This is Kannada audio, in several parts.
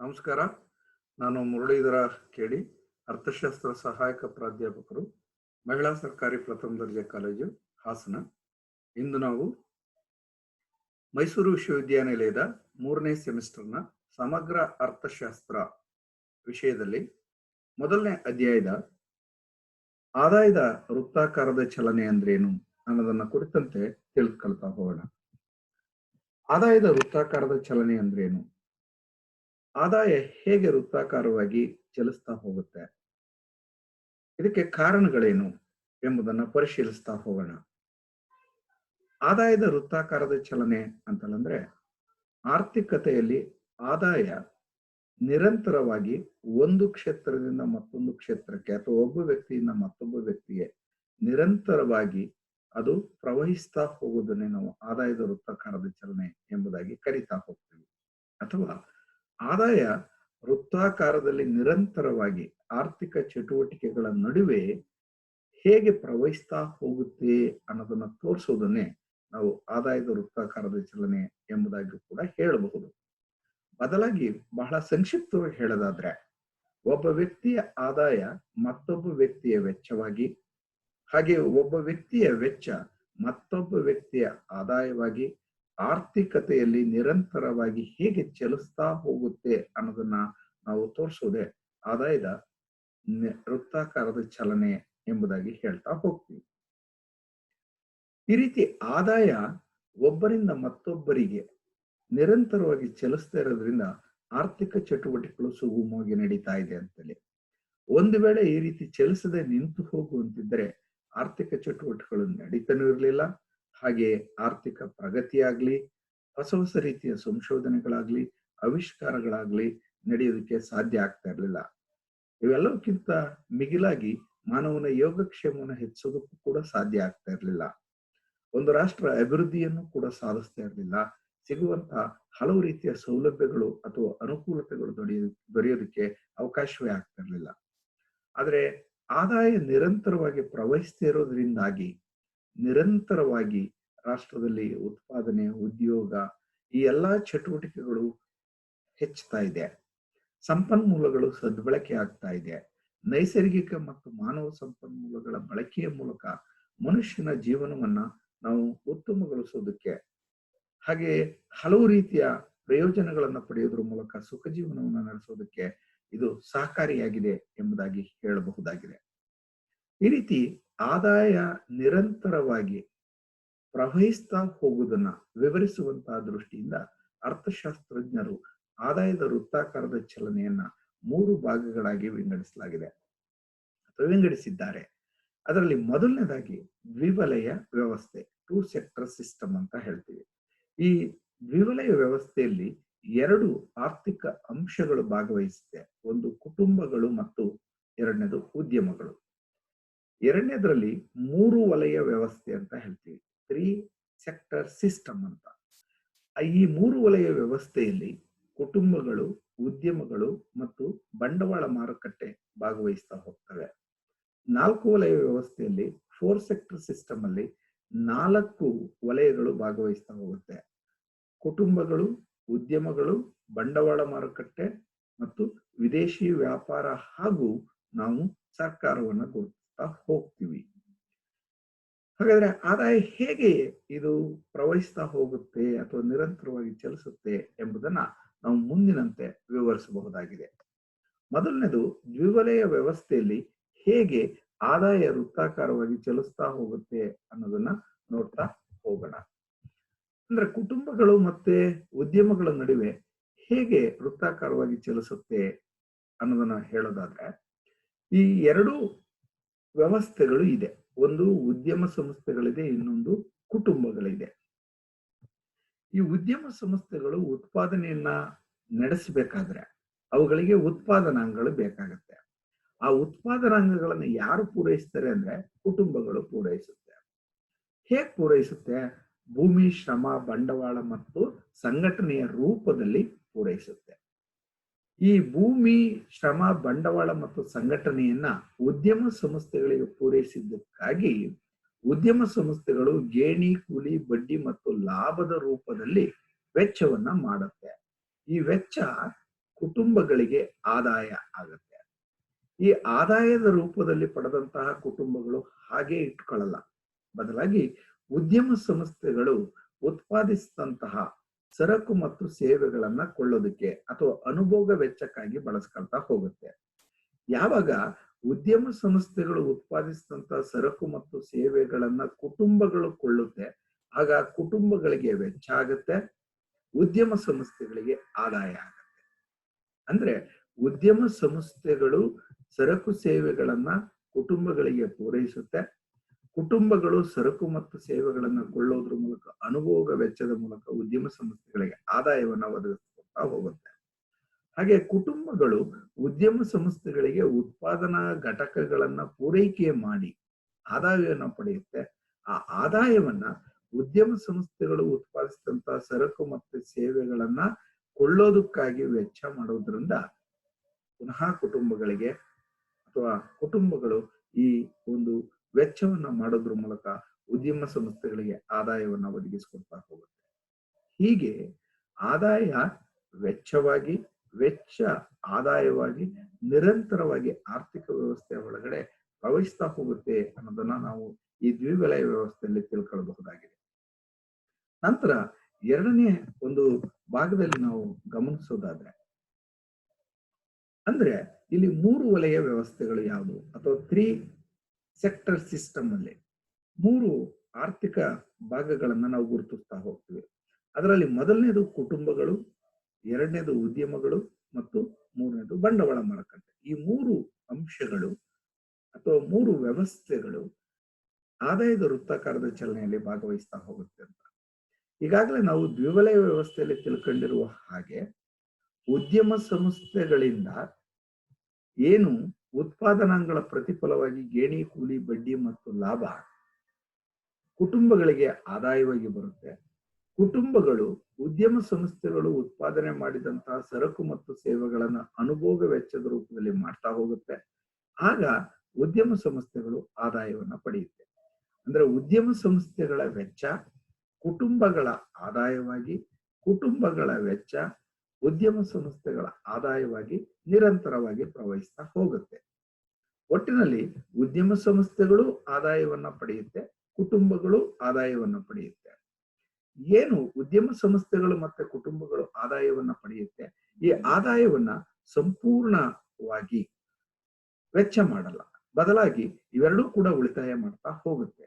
ನಮಸ್ಕಾರ. ನಾನು ಮುರಳೀಧರ ಕೇಳಿ ಅರ್ಥಶಾಸ್ತ್ರ ಸಹಾಯಕ ಪ್ರಾಧ್ಯಾಪಕರು, ಮಹಿಳಾ ಸರ್ಕಾರಿ ಪ್ರಥಮ ದರ್ಜೆ ಕಾಲೇಜು, ಹಾಸನ. ಇಂದು ನಾವು ಮೈಸೂರು ವಿಶ್ವವಿದ್ಯಾನಿಲಯದ ಮೂರನೇ ಸೆಮಿಸ್ಟರ್ನ ಸಮಗ್ರ ಅರ್ಥಶಾಸ್ತ್ರ ವಿಷಯದಲ್ಲಿ ಮೊದಲನೇ ಅಧ್ಯಾಯದ ಆದಾಯದ ವೃತ್ತಾಕಾರದ ಚಲನೆ ಅಂದ್ರೇನು ಅನ್ನೋದನ್ನ ಕುರಿತಂತೆ ತಿಳಿದುಕೊಳ್ತಾ ಹೋಗೋಣ. ಆದಾಯದ ವೃತ್ತಾಕಾರದ ಚಲನೆ ಅಂದ್ರೇನು ಆದಾಯ ಹೇಗೆ ವೃತ್ತಾಕಾರವಾಗಿ ಚಲಿಸ್ತಾ ಹೋಗುತ್ತೆ? ಇದಕ್ಕೆ ಕಾರಣಗಳೇನು ಎಂಬುದನ್ನು ಪರಿಶೀಲಿಸ್ತಾ ಹೋಗೋಣ. ಆದಾಯದ ವೃತ್ತಾಕಾರದ ಚಲನೆ ಅಂತಂದ್ರೆ ಆರ್ಥಿಕತೆಯಲ್ಲಿ ಆದಾಯ ನಿರಂತರವಾಗಿ ಒಂದು ಕ್ಷೇತ್ರದಿಂದ ಮತ್ತೊಂದು ಕ್ಷೇತ್ರಕ್ಕೆ ಅಥವಾ ಒಬ್ಬ ವ್ಯಕ್ತಿಯಿಂದ ಮತ್ತೊಬ್ಬ ವ್ಯಕ್ತಿಗೆ ನಿರಂತರವಾಗಿ ಅದು ಪ್ರವಹಿಸ್ತಾ ಹೋಗುವುದನ್ನೇ ನಾವು ಆದಾಯದ ವೃತ್ತಾಕಾರದ ಚಲನೆ ಎಂಬುದಾಗಿ ಕರಿತಾ ಹೋಗ್ತೀವಿ. ಅಥವಾ ಆದಾಯ ವೃತ್ತಾಕಾರದಲ್ಲಿ ನಿರಂತರವಾಗಿ ಆರ್ಥಿಕ ಚಟುವಟಿಕೆಗಳ ನಡುವೆ ಹೇಗೆ ಪ್ರವಹಿಸ್ತಾ ಹೋಗುತ್ತೆ ಅನ್ನೋದನ್ನ ತೋರಿಸೋದನ್ನೇ ನಾವು ಆದಾಯದ ವೃತ್ತಾಕಾರದ ಚಲನೆ ಎಂಬುದಾಗಿ ಕೂಡ ಹೇಳಬಹುದು. ಬದಲಾಗಿ ಬಹಳ ಸಂಕ್ಷಿಪ್ತವಾಗಿ ಹೇಳೋದಾದ್ರೆ, ಒಬ್ಬ ವ್ಯಕ್ತಿಯ ಆದಾಯ ಮತ್ತೊಬ್ಬ ವ್ಯಕ್ತಿಯ ವೆಚ್ಚವಾಗಿ, ಹಾಗೆ ಒಬ್ಬ ವ್ಯಕ್ತಿಯ ವೆಚ್ಚ ಮತ್ತೊಬ್ಬ ವ್ಯಕ್ತಿಯ ಆದಾಯವಾಗಿ ಆರ್ಥಿಕತೆಯಲ್ಲಿ ನಿರಂತರವಾಗಿ ಹೇಗೆ ಚಲಿಸ್ತಾ ಹೋಗುತ್ತೆ ಅನ್ನೋದನ್ನ ನಾವು ತೋರಿಸೋದೆ ಆದಾಯದ ವೃತ್ತಾಕಾರದ ಚಲನೆ ಎಂಬುದಾಗಿ ಹೇಳ್ತಾ ಹೋಗ್ತೀವಿ. ಈ ರೀತಿ ಆದಾಯ ಒಬ್ಬರಿಂದ ಮತ್ತೊಬ್ಬರಿಗೆ ನಿರಂತರವಾಗಿ ಚಲಿಸ್ತಾ ಇರೋದ್ರಿಂದ ಆರ್ಥಿಕ ಚಟುವಟಿಕೆಗಳು ಸುಗಮವಾಗಿ ನಡೀತಾ ಇದೆ ಅಂತೇಳಿ. ಒಂದು ವೇಳೆ ಈ ರೀತಿ ಚಲಿಸದೆ ನಿಂತು ಹೋಗುವಂತಿದ್ರೆ ಆರ್ಥಿಕ ಚಟುವಟಿಕೆಗಳು ನಡೀತಾನೂ ಇರಲಿಲ್ಲ. ಹಾಗೆ ಆರ್ಥಿಕ ಪ್ರಗತಿಯಾಗ್ಲಿ, ಹೊಸ ಹೊಸ ರೀತಿಯ ಸಂಶೋಧನೆಗಳಾಗ್ಲಿ, ಆವಿಷ್ಕಾರಗಳಾಗ್ಲಿ ನಡೆಯೋದಕ್ಕೆ ಸಾಧ್ಯ ಆಗ್ತಾ ಇರಲಿಲ್ಲ. ಇವೆಲ್ಲಕ್ಕಿಂತ ಮಿಗಿಲಾಗಿ ಮಾನವನ ಯೋಗಕ್ಷೇಮವನ್ನು ಹೆಚ್ಚೋದಕ್ಕೂ ಕೂಡ ಸಾಧ್ಯ ಆಗ್ತಾ ಇರಲಿಲ್ಲ. ಒಂದು ರಾಷ್ಟ್ರ ಅಭಿವೃದ್ಧಿಯನ್ನು ಕೂಡ ಸಾಧಿಸ್ತಾ ಇರಲಿಲ್ಲ. ಸಿಗುವಂತಹ ಹಲವು ರೀತಿಯ ಸೌಲಭ್ಯಗಳು ಅಥವಾ ಅನುಕೂಲತೆಗಳು ದೊರೆಯ, ದೊರೆಯೋದಕ್ಕೆ ಅವಕಾಶವೇ ಆಗ್ತಾ ಇರಲಿಲ್ಲ. ಆದರೆ ಆದಾಯ ನಿರಂತರವಾಗಿ ಪ್ರವಹಿಸ್ತಾ ಇರೋದ್ರಿಂದಾಗಿ ನಿರಂತರವಾಗಿ ರಾಷ್ಟ್ರದಲ್ಲಿ ಉತ್ಪಾದನೆ, ಉದ್ಯೋಗ ಈ ಎಲ್ಲಾ ಚಟುವಟಿಕೆಗಳು ಹೆಚ್ಚುತ್ತಾ ಇದೆ. ಸಂಪನ್ಮೂಲಗಳು ಸದ್ಬಳಕೆ ಆಗ್ತಾ ಇದೆ. ನೈಸರ್ಗಿಕ ಮತ್ತು ಮಾನವ ಸಂಪನ್ಮೂಲಗಳ ಬಳಕೆಯ ಮೂಲಕ ಮನುಷ್ಯನ ಜೀವನವನ್ನ ನಾವು ಉತ್ತಮಗೊಳಿಸೋದಕ್ಕೆ ಹಾಗೆ ಹಲವು ರೀತಿಯ ಪ್ರಯೋಜನಗಳನ್ನು ಪಡೆಯೋದ್ರ ಮೂಲಕ ಸುಖ ಜೀವನವನ್ನು ನಡೆಸೋದಕ್ಕೆ ಇದು ಸಹಕಾರಿಯಾಗಿದೆ ಎಂಬುದಾಗಿ ಹೇಳಬಹುದಾಗಿದೆ. ಈ ರೀತಿ ಆದಾಯ ನಿರಂತರವಾಗಿ ಪ್ರವಹಿಸ್ತಾ ಹೋಗುವುದನ್ನು ವಿವರಿಸುವಂತಹ ದೃಷ್ಟಿಯಿಂದ ಅರ್ಥಶಾಸ್ತ್ರಜ್ಞರು ಆದಾಯದ ವೃತ್ತಾಕಾರದ ಚಲನೆಯನ್ನ ಮೂರು ಭಾಗಗಳಾಗಿ ವಿಂಗಡಿಸಲಾಗಿದೆ. ಅಥವಾ ವಿಂಗಡಿಸಿದ್ದಾರೆ. ಅದರಲ್ಲಿ ಮೊದಲನೇದಾಗಿ ದ್ವಿವಲಯ ವ್ಯವಸ್ಥೆ ಟೂ ಸೆಕ್ಟರ್ ಸಿಸ್ಟಮ್ ಅಂತ ಹೇಳ್ತೀವಿ. ಈ ದ್ವಿವಲಯ ವ್ಯವಸ್ಥೆಯಲ್ಲಿ ಎರಡು ಆರ್ಥಿಕ ಅಂಶಗಳು ಭಾಗವಹಿಸುತ್ತೆ. ಒಂದು ಕುಟುಂಬಗಳು ಮತ್ತು ಎರಡನೇದು ಉದ್ಯಮಗಳು. ಎರಡನೇದ್ರಲ್ಲಿ ಮೂರು ವಲಯ ವ್ಯವಸ್ಥೆ ಅಂತ ಹೇಳ್ತೀವಿ. ತ್ರೀ ಸೆಕ್ಟರ್ ಸಿಸ್ಟಮ್ ಅಂತ. ಈ ಮೂರು ವಲಯ ವ್ಯವಸ್ಥೆಯಲ್ಲಿ ಕುಟುಂಬಗಳು, ಉದ್ಯಮಗಳು ಮತ್ತು ಬಂಡವಾಳ ಮಾರುಕಟ್ಟೆ ಭಾಗವಹಿಸ್ತಾ ಹೋಗ್ತವೆ. ನಾಲ್ಕು ವಲಯ ವ್ಯವಸ್ಥೆಯಲ್ಲಿ ಫೋರ್ ಸೆಕ್ಟರ್ ಸಿಸ್ಟಮ್ ಅಲ್ಲಿ ನಾಲ್ಕು ವಲಯಗಳು ಭಾಗವಹಿಸ್ತಾ ಹೋಗುತ್ತೆ. ಕುಟುಂಬಗಳು, ಉದ್ಯಮಗಳು, ಬಂಡವಾಳ ಮಾರುಕಟ್ಟೆ ಮತ್ತು ವಿದೇಶಿ ವ್ಯಾಪಾರ ಹಾಗೂ ನಾವು ಸರ್ಕಾರವನ್ನು ಗುರುತಿಸ್ತಾ ಹೋಗ್ತೀವಿ. ಹಾಗಾದ್ರೆ ಆದಾಯ ಹೇಗೆ ಇದು ಪ್ರವಹಿಸ್ತಾ ಹೋಗುತ್ತೆ ಅಥವಾ ನಿರಂತರವಾಗಿ ಚಲಿಸುತ್ತೆ ಎಂಬುದನ್ನ ನಾವು ಮುಂದಿನಂತೆ ವಿವರಿಸಬಹುದಾಗಿದೆ. ಮೊದಲನೇದು, ದ್ವಿವಲಯ ವ್ಯವಸ್ಥೆಯಲ್ಲಿ ಹೇಗೆ ಆದಾಯ ವೃತ್ತಾಕಾರವಾಗಿ ಚಲಿಸ್ತಾ ಹೋಗುತ್ತೆ ಅನ್ನೋದನ್ನ ನೋಡ್ತಾ ಹೋಗೋಣ. ಅಂದ್ರೆ ಕುಟುಂಬಗಳು ಮತ್ತೆ ಉದ್ಯಮಗಳ ನಡುವೆ ಹೇಗೆ ವೃತ್ತಾಕಾರವಾಗಿ ಚಲಿಸುತ್ತೆ ಅನ್ನೋದನ್ನ ಹೇಳೋದಾದ್ರೆ, ಈ ಎರಡು ವ್ಯವಸ್ಥೆಗಳು ಇದೆ. ಒಂದು ಉದ್ಯಮ ಸಂಸ್ಥೆಗಳಿದೆ, ಇನ್ನೊಂದು ಕುಟುಂಬಗಳಿದೆ. ಈ ಉದ್ಯಮ ಸಂಸ್ಥೆಗಳು ಉತ್ಪಾದನೆಯನ್ನ ನಡೆಸಬೇಕಾದ್ರೆ ಅವುಗಳಿಗೆ ಉತ್ಪಾದನಾಂಗಗಳು ಬೇಕಾಗುತ್ತೆ. ಆ ಉತ್ಪಾದನಾಂಗಗಳನ್ನು ಯಾರು ಪೂರೈಸ್ತಾರೆ ಅಂದ್ರೆ ಕುಟುಂಬಗಳು ಪೂರೈಸುತ್ತೆ. ಹೇಗ್ ಪೂರೈಸುತ್ತೆ? ಭೂಮಿ, ಶ್ರಮ, ಬಂಡವಾಳ ಮತ್ತು ಸಂಘಟನೆಯ ರೂಪದಲ್ಲಿ ಪೂರೈಸುತ್ತೆ. ಈ ಭೂಮಿ, ಶ್ರಮ, ಬಂಡವಾಳ ಮತ್ತು ಸಂಘಟನೆಯನ್ನ ಉದ್ಯಮ ಸಂಸ್ಥೆಗಳಿಗೆ ಪೂರೈಸಿದ್ದಕ್ಕಾಗಿ ಉದ್ಯಮ ಸಂಸ್ಥೆಗಳು ಗೇಣಿ, ಕೂಲಿ, ಬಡ್ಡಿ ಮತ್ತು ಲಾಭದ ರೂಪದಲ್ಲಿ ವೆಚ್ಚವನ್ನ ಮಾಡುತ್ತೆ. ಈ ವೆಚ್ಚ ಕುಟುಂಬಗಳಿಗೆ ಆದಾಯ ಆಗತ್ತೆ. ಈ ಆದಾಯದ ರೂಪದಲ್ಲಿ ಪಡೆದಂತಹ ಕುಟುಂಬಗಳು ಹಾಗೆ ಇಟ್ಕೊಳ್ಳಲ್ಲ. ಬದಲಾಗಿ ಉದ್ಯಮ ಸಂಸ್ಥೆಗಳು ಉತ್ಪಾದಿಸಿದಂತಹ ಸರಕು ಮತ್ತು ಸೇವೆಗಳನ್ನ ಕೊಳ್ಳೋದಕ್ಕೆ ಅಥವಾ ಅನುಭೋಗ ವೆಚ್ಚಕ್ಕಾಗಿ ಬಳಸ್ಕೊಳ್ತಾ ಹೋಗುತ್ತೆ. ಯಾವಾಗ ಉದ್ಯಮ ಸಂಸ್ಥೆಗಳು ಉತ್ಪಾದಿಸಿದಂತ ಸರಕು ಮತ್ತು ಸೇವೆಗಳನ್ನ ಕುಟುಂಬಗಳು ಕೊಳ್ಳುತ್ತೆ, ಆಗ ಕುಟುಂಬಗಳಿಗೆ ವೆಚ್ಚ ಆಗುತ್ತೆ, ಉದ್ಯಮ ಸಂಸ್ಥೆಗಳಿಗೆ ಆದಾಯ ಆಗುತ್ತೆ. ಅಂದ್ರೆ ಉದ್ಯಮ ಸಂಸ್ಥೆಗಳು ಸರಕು ಸೇವೆಗಳನ್ನ ಕುಟುಂಬಗಳಿಗೆ ಪೂರೈಸುತ್ತೆ ಕುಟುಂಬಗಳು ಸರಕು ಮತ್ತು ಸೇವೆಗಳನ್ನು ಕೊಳ್ಳೋದ್ರ ಮೂಲಕ, ಅನುಭೋಗ ವೆಚ್ಚದ ಮೂಲಕ ಉದ್ಯಮ ಸಂಸ್ಥೆಗಳಿಗೆ ಆದಾಯವನ್ನು ಒದಗಿಸ್ಕೊಳ್ತಾ ಹೋಗುತ್ತೆ. ಹಾಗೆ ಕುಟುಂಬಗಳು ಉದ್ಯಮ ಸಂಸ್ಥೆಗಳಿಗೆ ಉತ್ಪಾದನಾ ಘಟಕಗಳನ್ನ ಪೂರೈಕೆ ಮಾಡಿ ಆದಾಯವನ್ನು ಪಡೆಯುತ್ತೆ. ಆ ಆದಾಯವನ್ನ ಉದ್ಯಮ ಸಂಸ್ಥೆಗಳು ಉತ್ಪಾದಿಸಿದಂತಹ ಸರಕು ಮತ್ತು ಸೇವೆಗಳನ್ನ ಕೊಳ್ಳೋದಕ್ಕಾಗಿ ವೆಚ್ಚ ಮಾಡೋದ್ರಿಂದ ಪುನಃ ಕುಟುಂಬಗಳಿಗೆ ಅಥವಾ ಕುಟುಂಬಗಳು ಈ ಒಂದು ವೆಚ್ಚವನ್ನ ಮಾಡೋದ್ರ ಮೂಲಕ ಉದ್ಯಮ ಸಂಸ್ಥೆಗಳಿಗೆ ಆದಾಯವನ್ನ ಒದಗಿಸಿಕೊಡ್ತಾ ಹೋಗುತ್ತೆ. ಹೀಗೆ ಆದಾಯ ವೆಚ್ಚವಾಗಿ, ವೆಚ್ಚ ಆದಾಯವಾಗಿ, ನಿರಂತರವಾಗಿ ಆರ್ಥಿಕ ವ್ಯವಸ್ಥೆಯ ಒಳಗಡೆ ಪ್ರವಹಿಸ್ತಾ ಹೋಗುತ್ತೆ ಅನ್ನೋದನ್ನ ನಾವು ಈ ದ್ವಿವಲಯ ವ್ಯವಸ್ಥೆಯಲ್ಲಿ ತಿಳ್ಕೊಳ್ಬಹುದಾಗಿದೆ. ನಂತರ ಎರಡನೇ ಒಂದು ಭಾಗದಲ್ಲಿ ನಾವು ಗಮನಿಸೋದಾದ್ರೆ, ಅಂದ್ರೆ ಇಲ್ಲಿ ಮೂರು ವಲಯ ವ್ಯವಸ್ಥೆಗಳು ಯಾವುದು? ಅಥವಾ ತ್ರೀ ಸೆಕ್ಟರ್ ಸಿಸ್ಟಮ್ ಅಲ್ಲಿ ಮೂರು ಆರ್ಥಿಕ ಭಾಗಗಳನ್ನ ನಾವು ಗುರುತಿಸ್ತಾ ಹೋಗ್ತೀವಿ. ಅದರಲ್ಲಿ ಮೊದಲನೇದು ಕುಟುಂಬಗಳು, ಎರಡನೇದು ಉದ್ಯಮಗಳು ಮತ್ತು ಮೂರನೇದು ಬಂಡವಾಳ ಮಾರುಕಟ್ಟೆ. ಈ ಮೂರು ಅಂಶಗಳು ಅಥವಾ ಮೂರು ವ್ಯವಸ್ಥೆಗಳು ಆದಾಯದ ವೃತ್ತಾಕಾರದ ಚಲನೆಯಲ್ಲಿ ಭಾಗವಹಿಸ್ತಾ ಹೋಗುತ್ತೆ ಅಂತ. ಈಗಾಗಲೇ ನಾವು ದ್ವಿವಲಯ ವ್ಯವಸ್ಥೆಯಲ್ಲಿ ತಿಳ್ಕೊಂಡಿರುವ ಹಾಗೆ ಉದ್ಯಮ ಸಂಸ್ಥೆಗಳಿಂದ ಏನು ಉತ್ಪಾದನಾಂಗಗಳ ಪ್ರತಿಫಲವಾಗಿ ಗೇಣಿ, ಕೂಲಿ, ಬಡ್ಡಿ ಮತ್ತು ಲಾಭ ಕುಟುಂಬಗಳಿಗೆ ಆದಾಯವಾಗಿ ಬರುತ್ತೆ. ಕುಟುಂಬಗಳು ಉದ್ಯಮ ಸಂಸ್ಥೆಗಳು ಉತ್ಪಾದನೆ ಮಾಡಿದಂತಹ ಸರಕು ಮತ್ತು ಸೇವೆಗಳನ್ನು ಅನುಭೋಗ ವೆಚ್ಚದ ರೂಪದಲ್ಲಿ ಮಾಡ್ತಾ ಹೋಗುತ್ತೆ. ಆಗ ಉದ್ಯಮ ಸಂಸ್ಥೆಗಳು ಆದಾಯವನ್ನ ಪಡೆಯುತ್ತೆ. ಅಂದ್ರೆ ಉದ್ಯಮ ಸಂಸ್ಥೆಗಳ ವೆಚ್ಚ ಕುಟುಂಬಗಳ ಆದಾಯವಾಗಿ, ಕುಟುಂಬಗಳ ವೆಚ್ಚ ಉದ್ಯಮ ಸಂಸ್ಥೆಗಳ ಆದಾಯವಾಗಿ ನಿರಂತರವಾಗಿ ಪ್ರವಹಿಸ್ತಾ ಹೋಗುತ್ತೆ. ಒಟ್ಟಿನಲ್ಲಿ ಉದ್ಯಮ ಸಂಸ್ಥೆಗಳು ಆದಾಯವನ್ನ ಪಡೆಯುತ್ತೆ, ಕುಟುಂಬಗಳು ಆದಾಯವನ್ನ ಪಡೆಯುತ್ತೆ. ಏನು ಉದ್ಯಮ ಸಂಸ್ಥೆಗಳು ಮತ್ತೆ ಕುಟುಂಬಗಳು ಆದಾಯವನ್ನ ಪಡೆಯುತ್ತೆ? ಈ ಆದಾಯವನ್ನ ಸಂಪೂರ್ಣವಾಗಿ ವೆಚ್ಚ ಮಾಡಲ್ಲ. ಬದಲಾಗಿ ಇವೆರಡೂ ಕೂಡ ಉಳಿತಾಯ ಮಾಡ್ತಾ ಹೋಗುತ್ತೆ.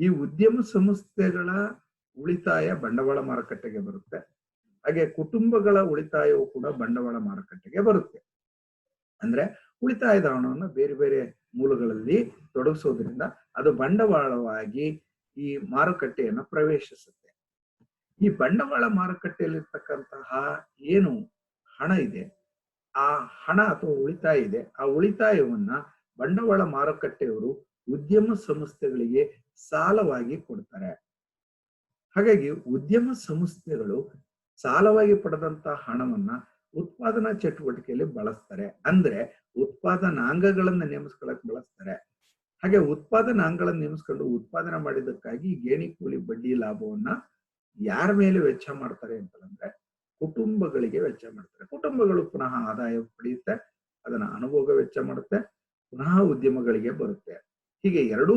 ಈ ಉದ್ಯಮ ಸಂಸ್ಥೆಗಳ ಉಳಿತಾಯ ಬಂಡವಾಳ ಮಾರುಕಟ್ಟೆಗೆ ಬರುತ್ತೆ. ಹಾಗೆ ಕುಟುಂಬಗಳ ಉಳಿತಾಯವು ಕೂಡ ಬಂಡವಾಳ ಮಾರುಕಟ್ಟೆಗೆ ಬರುತ್ತೆ. ಅಂದ್ರೆ ಉಳಿತಾಯದ ಹಣವನ್ನು ಬೇರೆ ಬೇರೆ ಮೂಲಗಳಲ್ಲಿ ತೊಡಗಿಸೋದ್ರಿಂದ ಅದು ಬಂಡವಾಳವಾಗಿ ಈ ಮಾರುಕಟ್ಟೆಯನ್ನು ಪ್ರವೇಶಿಸುತ್ತೆ. ಈ ಬಂಡವಾಳ ಮಾರುಕಟ್ಟೆಯಲ್ಲಿರ್ತಕ್ಕಂತಹ ಏನು ಹಣ ಇದೆ, ಆ ಹಣ ಅಥವಾ ಉಳಿತಾಯ ಇದೆ, ಆ ಉಳಿತಾಯವನ್ನ ಬಂಡವಾಳ ಮಾರುಕಟ್ಟೆಯವರು ಉದ್ಯಮ ಸಂಸ್ಥೆಗಳಿಗೆ ಸಾಲವಾಗಿ ಕೊಡ್ತಾರೆ. ಹಾಗಾಗಿ ಉದ್ಯಮ ಸಂಸ್ಥೆಗಳು ಸಾಲವಾಗಿ ಪಡೆದಂತ ಹಣವನ್ನ ಉತ್ಪಾದನಾ ಚಟುವಟಿಕೆಯಲ್ಲಿ ಬಳಸ್ತಾರೆ. ಅಂದ್ರೆ ಉತ್ಪಾದನಾಂಗಗಳನ್ನ ನೇಮಿಸ್ಕೊಳಕ್ ಬಳಸ್ತಾರೆ. ಹಾಗೆ ಉತ್ಪಾದನಾಂಗಗಳನ್ನ ನೇಮಿಸ್ಕೊಂಡು ಉತ್ಪಾದನೆ ಮಾಡಿದ್ದಕ್ಕಾಗಿ ಗೇಣಿ, ಕೂಲಿ, ಬಡ್ಡಿ ಲಾಭವನ್ನ ಯಾರ ಮೇಲೆ ವೆಚ್ಚ ಮಾಡ್ತಾರೆ ಅಂತಂದ್ರೆ ಕುಟುಂಬಗಳಿಗೆ ವೆಚ್ಚ ಮಾಡ್ತಾರೆ. ಕುಟುಂಬಗಳು ಪುನಃ ಆದಾಯ ಪಡೆಯುತ್ತೆ, ಅದನ್ನ ಅನುಭೋಗ ವೆಚ್ಚ ಮಾಡುತ್ತೆ, ಪುನಃ ಉದ್ಯಮಗಳಿಗೆ ಬರುತ್ತೆ. ಹೀಗೆ ಎರಡೂ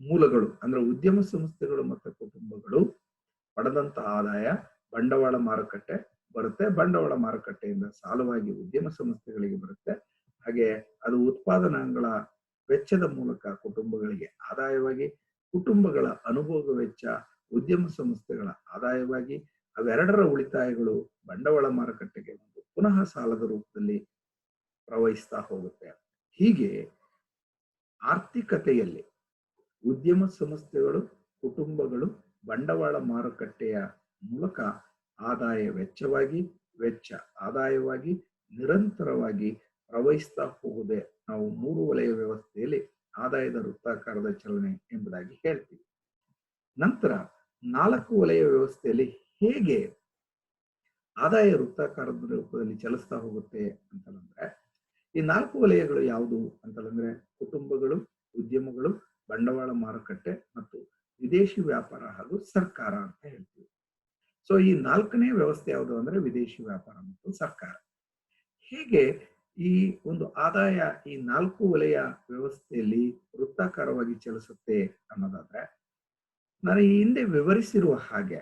ಮೂಲಗಳು ಅಂದ್ರೆ ಉದ್ಯಮ ಸಂಸ್ಥೆಗಳು ಮತ್ತು ಕುಟುಂಬಗಳು ಪಡೆದಂತ ಆದಾಯ ಬಂಡವಾಳ ಮಾರುಕಟ್ಟೆ ಬರುತ್ತೆ. ಬಂಡವಾಳ ಮಾರುಕಟ್ಟೆಯಿಂದ ಸಾಲವಾಗಿ ಉದ್ಯಮ ಸಂಸ್ಥೆಗಳಿಗೆ ಬರುತ್ತೆ. ಹಾಗೆ ಅದು ಉತ್ಪಾದನಾಂಗಳ ವೆಚ್ಚದ ಮೂಲಕ ಕುಟುಂಬಗಳಿಗೆ ಆದಾಯವಾಗಿ, ಕುಟುಂಬಗಳ ಅನುಭೋಗ ವೆಚ್ಚ, ಉದ್ಯಮ ಸಂಸ್ಥೆಗಳ ಆದಾಯವಾಗಿ ಅವೆರಡರ ಉಳಿತಾಯಗಳು ಬಂಡವಾಳ ಮಾರುಕಟ್ಟೆಗೆ ಬಂದು ಪುನಃ ಸಾಲದ ರೂಪದಲ್ಲಿ ಪ್ರವಹಿಸ್ತಾ ಹೋಗುತ್ತೆ. ಹೀಗೆ ಆರ್ಥಿಕತೆಯಲ್ಲಿ ಉದ್ಯಮ ಸಂಸ್ಥೆಗಳು, ಕುಟುಂಬಗಳು ಬಂಡವಾಳ ಮಾರುಕಟ್ಟೆಯ ಮೂಲಕ ಆದಾಯ ವೆಚ್ಚವಾಗಿ, ವೆಚ್ಚ ಆದಾಯವಾಗಿ ನಿರಂತರವಾಗಿ ಪ್ರವಹಿಸ್ತಾ ಹೋಗುವುದೇ ನಾವು ಮೂರು ವಲಯ ವ್ಯವಸ್ಥೆಯಲ್ಲಿ ಆದಾಯದ ವೃತ್ತಾಕಾರದ ಚಲನೆ ಎಂಬುದಾಗಿ ಹೇಳ್ತೀವಿ. ನಂತರ ನಾಲ್ಕು ವಲಯ ವ್ಯವಸ್ಥೆಯಲ್ಲಿ ಹೇಗೆ ಆದಾಯ ವೃತ್ತಾಕಾರದ ರೂಪದಲ್ಲಿ ಚಲಿಸ್ತಾ ಹೋಗುತ್ತೆ ಅಂತಂದ್ರೆ, ಈ ನಾಲ್ಕು ವಲಯಗಳು ಯಾವುದು ಅಂತಂದ್ರೆ ಕುಟುಂಬಗಳು, ಉದ್ಯಮಗಳು, ಬಂಡವಾಳ ಮಾರುಕಟ್ಟೆ ಮತ್ತು ವಿದೇಶಿ ವ್ಯಾಪಾರ ಹಾಗೂ ಸರ್ಕಾರ ಅಂತ ಹೇಳ್ತೀವಿ. ಸೊ ಈ ನಾಲ್ಕನೇ ವ್ಯವಸ್ಥೆ ಯಾವುದು ಅಂದ್ರೆ ವಿದೇಶಿ ವ್ಯಾಪಾರ ಮತ್ತು ಸರ್ಕಾರ. ಹೀಗೆ ಈ ಒಂದು ಆದಾಯ ಈ ನಾಲ್ಕು ವಲಯ ವ್ಯವಸ್ಥೆಯಲ್ಲಿ ವೃತ್ತಾಕಾರವಾಗಿ ಚಲಿಸುತ್ತೆ ಅನ್ನೋದಾದ್ರೆ, ನಾನು ಈ ಹಿಂದೆ ವಿವರಿಸಿರುವ ಹಾಗೆ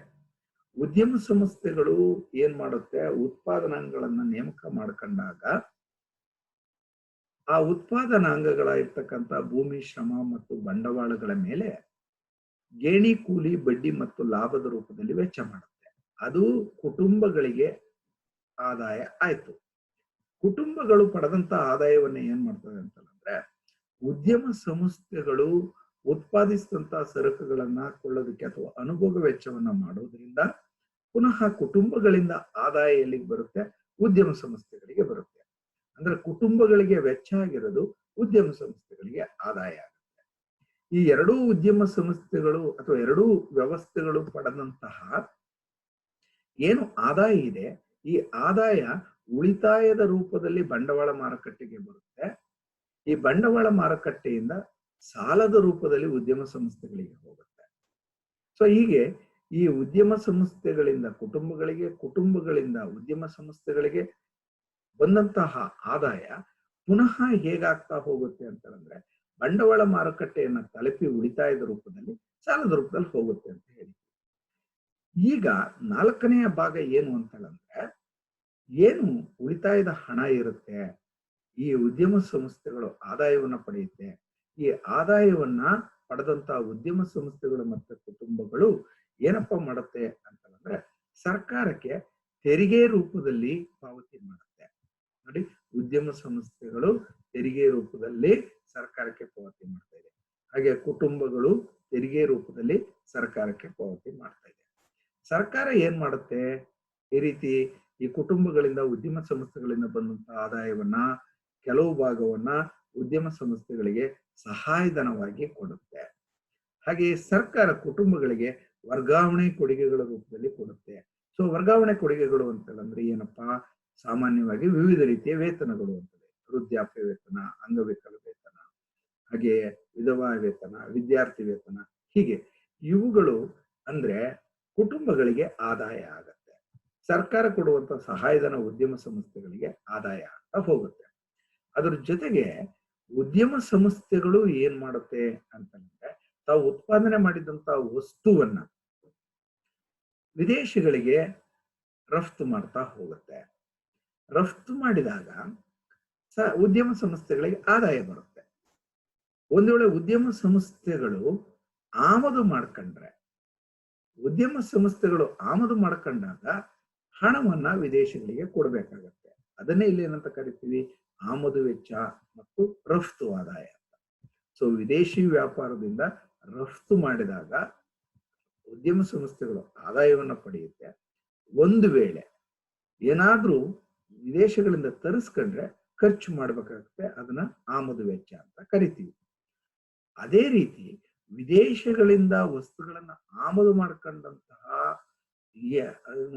ಉದ್ಯಮ ಸಂಸ್ಥೆಗಳು ಏನ್ ಮಾಡುತ್ತೆ? ಉತ್ಪಾದನಾಂಗಗಳನ್ನ ನೇಮಕ ಮಾಡ್ಕೊಂಡಾಗ ಆ ಉತ್ಪಾದನಾಂಗಗಳ ಇರ್ತಕ್ಕಂಥ ಭೂಮಿ, ಶ್ರಮ ಮತ್ತು ಬಂಡವಾಳಗಳ ಮೇಲೆ ಗೇಣಿ, ಕೂಲಿ, ಬಡ್ಡಿ ಮತ್ತು ಲಾಭದ ರೂಪದಲ್ಲಿ ವೆಚ್ಚ ಮಾಡುತ್ತೆ. ಅದು ಕುಟುಂಬಗಳಿಗೆ ಆದಾಯ ಆಯ್ತು. ಕುಟುಂಬಗಳು ಪಡೆದಂತ ಆದಾಯವನ್ನ ಏನ್ ಮಾಡ್ತವೆ ಅಂತಂದ್ರೆ, ಉದ್ಯಮ ಸಂಸ್ಥೆಗಳು ಉತ್ಪಾದಿಸಿದಂತ ಸರಕುಗಳನ್ನ ಕೊಳ್ಳೋದಕ್ಕೆ ಅಥವಾ ಅನುಭೋಗ ವೆಚ್ಚವನ್ನ ಮಾಡೋದ್ರಿಂದ ಪುನಃ ಕುಟುಂಬಗಳಿಂದ ಆದಾಯ ಎಲ್ಲಿಗೆ ಬರುತ್ತೆ? ಉದ್ಯಮ ಸಂಸ್ಥೆಗಳಿಗೆ ಬರುತ್ತೆ. ಅಂದ್ರೆ ಕುಟುಂಬಗಳಿಗೆ ವೆಚ್ಚ ಆಗಿರೋದು ಉದ್ಯಮ ಸಂಸ್ಥೆಗಳಿಗೆ ಆದಾಯ ಆಗುತ್ತೆ. ಈ ಎರಡೂ ಉದ್ಯಮ ಸಂಸ್ಥೆಗಳು ಅಥವಾ ಎರಡೂ ವ್ಯವಸ್ಥೆಗಳು ಪಡೆದಂತಹ ಏನು ಆದಾಯ ಇದೆ, ಈ ಆದಾಯ ಉಳಿತಾಯದ ರೂಪದಲ್ಲಿ ಬಂಡವಾಳ ಮಾರುಕಟ್ಟೆಗೆ ಬರುತ್ತೆ. ಈ ಬಂಡವಾಳ ಮಾರುಕಟ್ಟೆಯಿಂದ ಸಾಲದ ರೂಪದಲ್ಲಿ ಉದ್ಯಮ ಸಂಸ್ಥೆಗಳಿಗೆ ಹೋಗುತ್ತೆ. ಸೊ ಹೀಗೆ ಈ ಉದ್ಯಮ ಸಂಸ್ಥೆಗಳಿಂದ ಕುಟುಂಬಗಳಿಗೆ, ಕುಟುಂಬಗಳಿಂದ ಉದ್ಯಮ ಸಂಸ್ಥೆಗಳಿಗೆ ಬಂದಂತಹ ಆದಾಯ ಪುನಃ ಹೇಗಾಗ್ತಾ ಹೋಗುತ್ತೆ ಅಂತಂದ್ರೆ, ಬಂಡವಾಳ ಮಾರುಕಟ್ಟೆಯನ್ನ ತಲುಪಿ ಉಳಿತಾಯದ ರೂಪದಲ್ಲಿ ಸಾಲದ ರೂಪದಲ್ಲಿ ಹೋಗುತ್ತೆ ಅಂತ ಹೇಳಿ. ಈಗ ನಾಲ್ಕನೆಯ ಭಾಗ ಏನು ಅಂತಂದ್ರೆ ಏನು ಉಳಿತಾಯದ ಹಣ ಇರುತ್ತೆ, ಈ ಉದ್ಯಮ ಸಂಸ್ಥೆಗಳು ಆದಾಯವನ್ನ ಪಡೆಯುತ್ತೆ, ಈ ಆದಾಯವನ್ನ ಪಡೆದಂತ ಉದ್ಯಮ ಸಂಸ್ಥೆಗಳು ಮತ್ತು ಕುಟುಂಬಗಳು ಏನಪ್ಪ ಮಾಡುತ್ತೆ ಅಂತಂದ್ರೆ ಸರ್ಕಾರಕ್ಕೆ ತೆರಿಗೆ ರೂಪದಲ್ಲಿ ಪಾವತಿ ಮಾಡುತ್ತೆ. ನೋಡಿ, ಉದ್ಯಮ ಸಂಸ್ಥೆಗಳು ತೆರಿಗೆ ರೂಪದಲ್ಲಿ ಸರ್ಕಾರಕ್ಕೆ ಪಾವತಿ ಮಾಡ್ತಾ ಇದೆ. ಹಾಗೆ ಕುಟುಂಬಗಳು ತೆರಿಗೆ ರೂಪದಲ್ಲಿ ಸರ್ಕಾರಕ್ಕೆ ಪಾವತಿ ಮಾಡ್ತಾ ಸರ್ಕಾರ ಏನ್ ಮಾಡುತ್ತೆ? ಈ ರೀತಿ ಈ ಕುಟುಂಬಗಳಿಂದ ಉದ್ಯಮ ಸಂಸ್ಥೆಗಳಿಂದ ಬಂದಂತ ಆದಾಯವನ್ನ, ಕೆಲವು ಭಾಗವನ್ನ ಉದ್ಯಮ ಸಂಸ್ಥೆಗಳಿಗೆ ಸಹಾಯಧನವಾಗಿ ಕೊಡುತ್ತೆ. ಹಾಗೆ ಸರ್ಕಾರ ಕುಟುಂಬಗಳಿಗೆ ವರ್ಗಾವಣೆ ಕೊಡುಗೆಗಳ ರೂಪದಲ್ಲಿ ಕೊಡುತ್ತೆ. ಸೊ ವರ್ಗಾವಣೆ ಕೊಡುಗೆಗಳು ಅಂತಂದ್ರೆ ಏನಪ್ಪಾ? ಸಾಮಾನ್ಯವಾಗಿ ವಿವಿಧ ರೀತಿಯ ವೇತನಗಳು ಅಂತದೆ ವೃದ್ಧಾಪ್ಯ ವೇತನ, ಅಂಗವಿಕಲ ವೇತನ, ಹಾಗೆ ವಿಧವಾ ವೇತನ, ವಿದ್ಯಾರ್ಥಿ ವೇತನ ಹೀಗೆ ಇವುಗಳು ಅಂದ್ರೆ ಕುಟುಂಬಗಳಿಗೆ ಆದಾಯ ಆಗತ್ತೆ. ಸರ್ಕಾರ ಕೊಡುವಂತ ಸಹಾಯಧನ ಉದ್ಯಮ ಸಂಸ್ಥೆಗಳಿಗೆ ಆದಾಯ ಆಗ್ತಾ ಹೋಗುತ್ತೆ. ಅದ್ರ ಜೊತೆಗೆ ಉದ್ಯಮ ಸಂಸ್ಥೆಗಳು ಏನ್ ಮಾಡುತ್ತೆ ಅಂತಂದ್ರೆ ತಾವು ಉತ್ಪಾದನೆ ಮಾಡಿದಂತ ವಸ್ತುವನ್ನ ವಿದೇಶಗಳಿಗೆ ರಫ್ತು ಮಾಡ್ತಾ ಹೋಗುತ್ತೆ. ರಫ್ತು ಮಾಡಿದಾಗ ಸ ಉದ್ಯಮ ಸಂಸ್ಥೆಗಳಿಗೆ ಆದಾಯ ಬರುತ್ತೆ. ಒಂದು ವೇಳೆ ಉದ್ಯಮ ಸಂಸ್ಥೆಗಳು ಆಮದು ಮಾಡ್ಕೊಂಡ್ರೆ ಉದ್ಯಮ ಸಂಸ್ಥೆಗಳು ಆಮದು ಮಾಡ್ಕೊಂಡಾಗ ಹಣವನ್ನ ವಿದೇಶಗಳಿಗೆ ಕೊಡಬೇಕಾಗತ್ತೆ. ಅದನ್ನೇ ಇಲ್ಲಿ ಏನಂತ ಕರಿತೀವಿ? ಆಮದು ವೆಚ್ಚ ಮತ್ತು ರಫ್ತು ಆದಾಯ ಅಂತ. ಸೊ ವಿದೇಶಿ ವ್ಯಾಪಾರದಿಂದ ರಫ್ತು ಮಾಡಿದಾಗ ಉದ್ಯಮ ಸಂಸ್ಥೆಗಳು ಆದಾಯವನ್ನ ಪಡೆಯುತ್ತೆ. ಒಂದು ವೇಳೆ ಏನಾದ್ರೂ ವಿದೇಶಗಳಿಂದ ತರಿಸ್ಕೊಂಡ್ರೆ ಖರ್ಚು ಮಾಡ್ಬೇಕಾಗತ್ತೆ. ಅದನ್ನ ಆಮದು ವೆಚ್ಚ ಅಂತ ಕರಿತೀವಿ. ಅದೇ ರೀತಿ ವಿದೇಶಗಳಿಂದ ವಸ್ತುಗಳನ್ನ ಆಮದು ಮಾಡ್ಕೊಂಡಂತಹ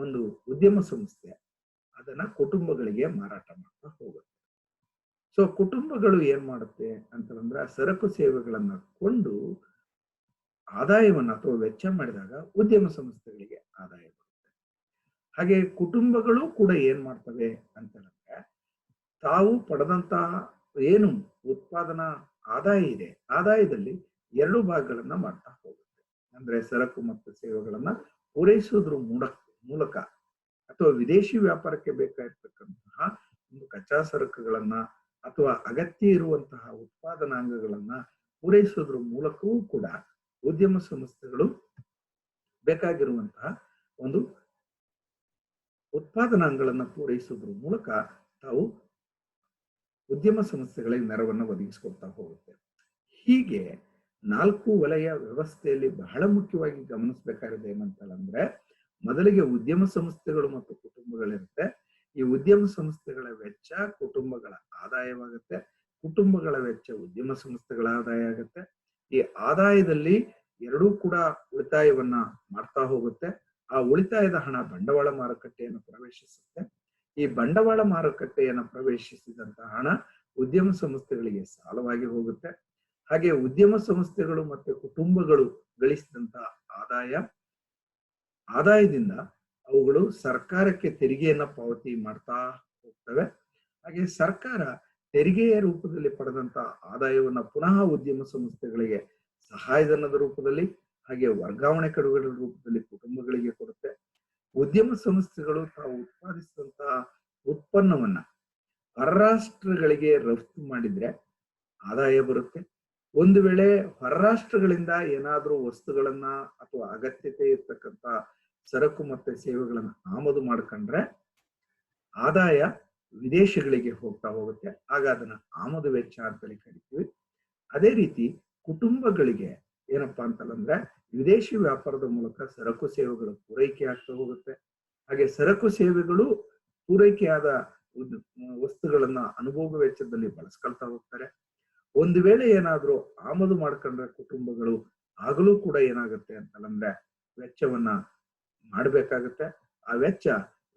ಒಂದು ಉದ್ಯಮ ಸಂಸ್ಥೆ ಅದನ್ನ ಕುಟುಂಬಗಳಿಗೆ ಮಾರಾಟ ಮಾಡ್ತಾ ಹೋಗುತ್ತೆ. ಸೊ ಕುಟುಂಬಗಳು ಏನ್ ಮಾಡುತ್ತೆ ಅಂತಂದ್ರೆ ಸರಕು ಸೇವೆಗಳನ್ನ ಕೊಂಡು ಆದಾಯವನ್ನು ಅಥವಾ ವೆಚ್ಚ ಮಾಡಿದಾಗ ಉದ್ಯಮ ಸಂಸ್ಥೆಗಳಿಗೆ ಆದಾಯ ಬರುತ್ತೆ. ಹಾಗೆ ಕುಟುಂಬಗಳು ಕೂಡ ಏನ್ ಮಾಡ್ತವೆ ಅಂತಂದ್ರೆ ತಾವು ಪಡೆದಂತಹ ಏನು ಉತ್ಪಾದನಾ ಆದಾಯ ಇದೆ, ಆದಾಯದಲ್ಲಿ ಎರಡು ಭಾಗಗಳನ್ನ ಮಾಡ್ತಾ ಹೋಗುತ್ತೆ. ಅಂದ್ರೆ ಸರಕು ಮತ್ತು ಸೇವೆಗಳನ್ನ ಪೂರೈಸೋದ್ರ ಮೂಲಕ ಮೂಲಕ ಅಥವಾ ವಿದೇಶಿ ವ್ಯಾಪಾರಕ್ಕೆ ಬೇಕಾಗಿರ್ತಕ್ಕಂತಹ ಒಂದು ಕಚ್ಚಾ ಸರಕುಗಳನ್ನ ಅಥವಾ ಅಗತ್ಯ ಇರುವಂತಹ ಉತ್ಪಾದನಾಂಗಗಳನ್ನ ಪೂರೈಸೋದ್ರ ಮೂಲಕವೂ ಕೂಡ ಉದ್ಯಮ ಸಂಸ್ಥೆಗಳು ಬೇಕಾಗಿರುವಂತಹ ಒಂದು ಉತ್ಪಾದನಾಂಗಗಳನ್ನ ಪೂರೈಸೋದ್ರ ಮೂಲಕ ತಾವು ಉದ್ಯಮ ಸಂಸ್ಥೆಗಳಿಗೆ ನೆರವನ್ನು ಒದಗಿಸಿಕೊಡ್ತಾ ಹೋಗುತ್ತೆ. ಹೀಗೆ ನಾಲ್ಕು ವಲಯ ವ್ಯವಸ್ಥೆಯಲ್ಲಿ ಬಹಳ ಮುಖ್ಯವಾಗಿ ಗಮನಿಸಬೇಕಾಗಿದೆ ಏನಂತಂದ್ರೆ ಮೊದಲಿಗೆ ಉದ್ಯಮ ಸಂಸ್ಥೆಗಳು ಮತ್ತು ಕುಟುಂಬಗಳಿರುತ್ತೆ. ಈ ಉದ್ಯಮ ಸಂಸ್ಥೆಗಳ ವೆಚ್ಚ ಕುಟುಂಬಗಳ ಆದಾಯವಾಗುತ್ತೆ. ಕುಟುಂಬಗಳ ವೆಚ್ಚ ಉದ್ಯಮ ಸಂಸ್ಥೆಗಳ ಆದಾಯ ಆಗುತ್ತೆ. ಈ ಆದಾಯದಲ್ಲಿ ಎರಡೂ ಕೂಡ ಉಳಿತಾಯವನ್ನ ಮಾಡ್ತಾ ಹೋಗುತ್ತೆ. ಆ ಉಳಿತಾಯದ ಹಣ ಬಂಡವಾಳ ಮಾರುಕಟ್ಟೆಯನ್ನು ಪ್ರವೇಶಿಸುತ್ತೆ. ಈ ಬಂಡವಾಳ ಮಾರುಕಟ್ಟೆಯನ್ನು ಪ್ರವೇಶಿಸಿದಂತಹ ಹಣ ಉದ್ಯಮ ಸಂಸ್ಥೆಗಳಿಗೆ ಸಾಲವಾಗಿ ಹೋಗುತ್ತೆ. ಹಾಗೆ ಉದ್ಯಮ ಸಂಸ್ಥೆಗಳು ಮತ್ತೆ ಕುಟುಂಬಗಳು ಗಳಿಸಿದಂತ ಆದಾಯ, ಆದಾಯದಿಂದ ಅವುಗಳು ಸರ್ಕಾರಕ್ಕೆ ತೆರಿಗೆಯನ್ನ ಪಾವತಿ ಮಾಡ್ತಾ ಹೋಗ್ತವೆ. ಹಾಗೆ ಸರ್ಕಾರ ತೆರಿಗೆಯ ರೂಪದಲ್ಲಿ ಪಡೆದಂತ ಆದಾಯವನ್ನ ಪುನಃ ಉದ್ಯಮ ಸಂಸ್ಥೆಗಳಿಗೆ ಸಹಾಯಧನದ ರೂಪದಲ್ಲಿ, ಹಾಗೆ ವರ್ಗಾವಣೆ ಕಡುಗಳ ರೂಪದಲ್ಲಿ ಕುಟುಂಬಗಳಿಗೆ ಕೊಡುತ್ತೆ. ಉದ್ಯಮ ಸಂಸ್ಥೆಗಳು ತಾವು ಉತ್ಪಾದಿಸಿದಂತಹ ಉತ್ಪನ್ನವನ್ನ ಪರರಾಷ್ಟ್ರಗಳಿಗೆ ರಫ್ತು ಮಾಡಿದ್ರೆ ಆದಾಯ ಬರುತ್ತೆ. ಒಂದು ವೇಳೆ ಹೊರರಾಷ್ಟ್ರಗಳಿಂದ ಏನಾದ್ರೂ ವಸ್ತುಗಳನ್ನ ಅಥವಾ ಅಗತ್ಯತೆ ಇರ್ತಕ್ಕಂಥ ಸರಕು ಮತ್ತೆ ಸೇವೆಗಳನ್ನ ಆಮದು ಮಾಡ್ಕೊಂಡ್ರೆ ಆದಾಯ ವಿದೇಶಗಳಿಗೆ ಹೋಗ್ತಾ ಹೋಗುತ್ತೆ. ಆಗ ಅದನ್ನ ಆಮದು ವೆಚ್ಚ ಅಂತೇಳಿ ಕರಿತೀವಿ. ಅದೇ ರೀತಿ ಕುಟುಂಬಗಳಿಗೆ ಏನಪ್ಪಾ ಅಂತಂದ್ರೆ ವಿದೇಶಿ ವ್ಯಾಪಾರದ ಮೂಲಕ ಸರಕು ಸೇವೆಗಳು ಪೂರೈಕೆ ಆಗ್ತಾ ಹೋಗುತ್ತೆ. ಹಾಗೆ ಸರಕು ಸೇವೆಗಳು ಪೂರೈಕೆಯಾದ ವಸ್ತುಗಳನ್ನ ಅನುಭೋಗ ವೆಚ್ಚದಲ್ಲಿ ಬಳಸ್ಕೊಳ್ತಾ ಹೋಗ್ತಾರೆ. ಒಂದು ವೇಳೆ ಏನಾದ್ರೂ ಆಮದು ಮಾಡ್ಕೊಂಡ್ರೆ ಕುಟುಂಬಗಳು ಆಗಲೂ ಕೂಡ ಏನಾಗುತ್ತೆ ಅಂತಂದ್ರೆ ವೆಚ್ಚವನ್ನ ಮಾಡ್ಬೇಕಾಗತ್ತೆ. ಆ ವೆಚ್ಚ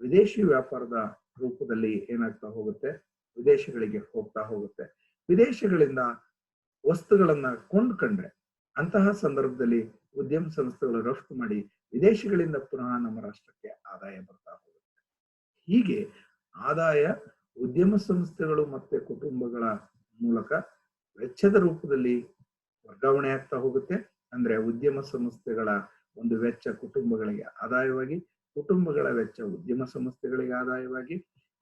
ವಿದೇಶಿ ವ್ಯಾಪಾರದ ರೂಪದಲ್ಲಿ ಏನಾಗ್ತಾ ಹೋಗುತ್ತೆ? ವಿದೇಶಗಳಿಗೆ ಹೋಗ್ತಾ ಹೋಗುತ್ತೆ. ವಿದೇಶಗಳಿಂದ ವಸ್ತುಗಳನ್ನ ಕೊಂಡ್ಕೊಂಡ್ರೆ ಅಂತಹ ಸಂದರ್ಭದಲ್ಲಿ ಉದ್ಯಮ ಸಂಸ್ಥೆಗಳು ರಫ್ತು ಮಾಡಿ ವಿದೇಶಗಳಿಂದ ಪುನಃ ನಮ್ಮ ರಾಷ್ಟ್ರಕ್ಕೆ ಆದಾಯ ಬರ್ತಾ ಹೋಗುತ್ತೆ. ಹೀಗೆ ಆದಾಯ ಉದ್ಯಮ ಸಂಸ್ಥೆಗಳು ಮತ್ತೆ ಕುಟುಂಬಗಳ ಮೂಲಕ ವೆಚ್ಚದ ರೂಪದಲ್ಲಿ ವರ್ಗಾವಣೆ ಆಗ್ತಾ ಹೋಗುತ್ತೆ. ಅಂದ್ರೆ ಉದ್ಯಮ ಸಂಸ್ಥೆಗಳ ಒಂದು ವೆಚ್ಚ ಕುಟುಂಬಗಳಿಗೆ ಆದಾಯವಾಗಿ, ಕುಟುಂಬಗಳ ವೆಚ್ಚ ಉದ್ಯಮ ಸಂಸ್ಥೆಗಳಿಗೆ ಆದಾಯವಾಗಿ,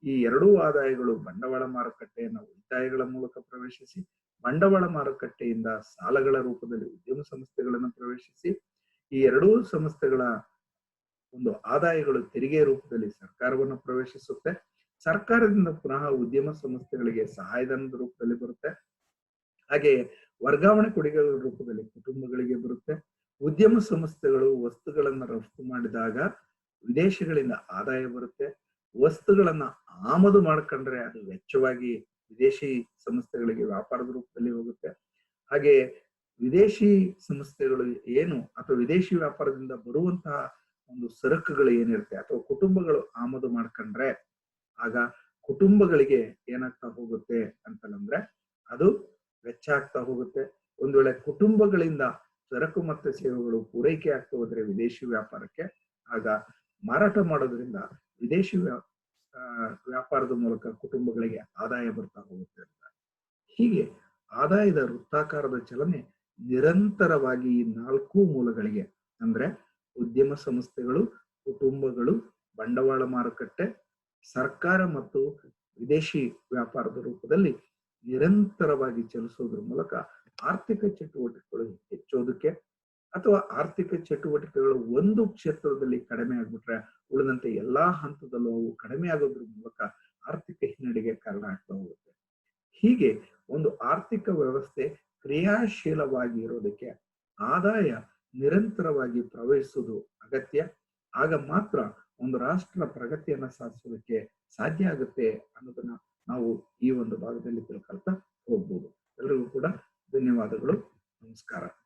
ಈ ಎರಡೂ ಆದಾಯಗಳು ಬಂಡವಾಳ ಮಾರುಕಟ್ಟೆಯನ್ನು ಉಳಿತಾಯಗಳ ಮೂಲಕ ಪ್ರವೇಶಿಸಿ, ಬಂಡವಾಳ ಮಾರುಕಟ್ಟೆಯಿಂದ ಸಾಲಗಳ ರೂಪದಲ್ಲಿ ಉದ್ಯಮ ಸಂಸ್ಥೆಗಳನ್ನು ಪ್ರವೇಶಿಸಿ, ಈ ಎರಡೂ ಸಂಸ್ಥೆಗಳ ಒಂದು ಆದಾಯಗಳು ತೆರಿಗೆ ರೂಪದಲ್ಲಿ ಸರ್ಕಾರವನ್ನು ಪ್ರವೇಶಿಸುತ್ತೆ. ಸರ್ಕಾರದಿಂದ ಪುನಃ ಉದ್ಯಮ ಸಂಸ್ಥೆಗಳಿಗೆ ಸಹಾಯಧನದ ರೂಪದಲ್ಲಿ ಬರುತ್ತೆ. ಹಾಗೆ ವರ್ಗಾವಣೆ ಕೊಡುಗೆಗಳ ರೂಪದಲ್ಲಿ ಕುಟುಂಬಗಳಿಗೆ ಬರುತ್ತೆ. ಉದ್ಯಮ ಸಂಸ್ಥೆಗಳು ವಸ್ತುಗಳನ್ನು ರಫ್ತು ಮಾಡಿದಾಗ ವಿದೇಶಗಳಿಂದ ಆದಾಯ ಬರುತ್ತೆ. ವಸ್ತುಗಳನ್ನ ಆಮದು ಮಾಡ್ಕೊಂಡ್ರೆ ಅದು ವೆಚ್ಚವಾಗಿ ವಿದೇಶಿ ಸಂಸ್ಥೆಗಳಿಗೆ ವ್ಯಾಪಾರದ ರೂಪದಲ್ಲಿ ಹೋಗುತ್ತೆ. ಹಾಗೆ ವಿದೇಶಿ ಸಂಸ್ಥೆಗಳು ಏನು ಅಥವಾ ವಿದೇಶಿ ವ್ಯಾಪಾರದಿಂದ ಬರುವಂತಹ ಒಂದು ಸರಕುಗಳು ಏನಿರುತ್ತೆ ಅಥವಾ ಕುಟುಂಬಗಳು ಆಮದು ಮಾಡ್ಕೊಂಡ್ರೆ ಆಗ ಕುಟುಂಬಗಳಿಗೆ ಏನಾಗ್ತಾ ಹೋಗುತ್ತೆ ಅಂತಂದ್ರೆ ಅದು ವೆಚ್ಚ ಆಗ್ತಾ ಹೋಗುತ್ತೆ. ಒಂದು ವೇಳೆ ಕುಟುಂಬಗಳಿಂದ ಸರಕು ಮತ್ತು ಸೇವೆಗಳು ಪೂರೈಕೆ ಆಗ್ತಾ ಹೋದ್ರೆ ವಿದೇಶಿ ವ್ಯಾಪಾರಕ್ಕೆ, ಆಗ ಮಾರಾಟ ಮಾಡೋದ್ರಿಂದ ವಿದೇಶಿ ವ್ಯಾ- ವ್ಯಾಪಾರದ ಮೂಲಕ ಕುಟುಂಬಗಳಿಗೆ ಆದಾಯ ಬರ್ತಾ ಹೋಗುತ್ತೆ ಅಂತ. ಹೀಗೆ ಆದಾಯದ ವೃತ್ತಾಕಾರದ ಚಲನೆ ನಿರಂತರವಾಗಿ ಈ ನಾಲ್ಕು ಮೂಲಗಳಿಗೆ, ಅಂದ್ರೆ ಉದ್ಯಮ ಸಂಸ್ಥೆಗಳು, ಕುಟುಂಬಗಳು, ಬಂಡವಾಳ ಮಾರುಕಟ್ಟೆ, ಸರ್ಕಾರ ಮತ್ತು ವಿದೇಶಿ ವ್ಯಾಪಾರದ ರೂಪದಲ್ಲಿ ನಿರಂತರವಾಗಿ ಚಲಿಸೋದ್ರ ಮೂಲಕ ಆರ್ಥಿಕ ಚಟುವಟಿಕೆಗಳು ಹೆಚ್ಚೋದಕ್ಕೆ ಅಥವಾ ಆರ್ಥಿಕ ಚಟುವಟಿಕೆಗಳು ಒಂದು ಕ್ಷೇತ್ರದಲ್ಲಿ ಕಡಿಮೆ ಆಗ್ಬಿಟ್ರೆ ಉಳಿದಂತೆ ಎಲ್ಲಾ ಹಂತದಲ್ಲೂ ಅವು ಕಡಿಮೆ ಆಗೋದ್ರ ಮೂಲಕ ಆರ್ಥಿಕ ಹಿನ್ನಡೆಗೆ ಕಾರಣ ಆಗ್ತಾ ಹೋಗುತ್ತೆ. ಹೀಗೆ ಒಂದು ಆರ್ಥಿಕ ವ್ಯವಸ್ಥೆ ಕ್ರಿಯಾಶೀಲವಾಗಿ ಇರೋದಕ್ಕೆ ಆದಾಯ ನಿರಂತರವಾಗಿ ಪ್ರವಹಿಸುವುದು ಅಗತ್ಯ. ಆಗ ಮಾತ್ರ ಒಂದು ರಾಷ್ಟ್ರ ಪ್ರಗತಿಯನ್ನ ಸಾಧಿಸೋದಕ್ಕೆ ಸಾಧ್ಯ ಆಗುತ್ತೆ ಅನ್ನೋದನ್ನ ನಾವು ಈ ಒಂದು ಭಾಗದಲ್ಲಿ ತಿಳ್ಕೊಳ್ತಾ ಹೋಗ್ಬೋದು. ಎಲ್ರಿಗೂ ಕೂಡ ಧನ್ಯವಾದಗಳು. ನಮಸ್ಕಾರ.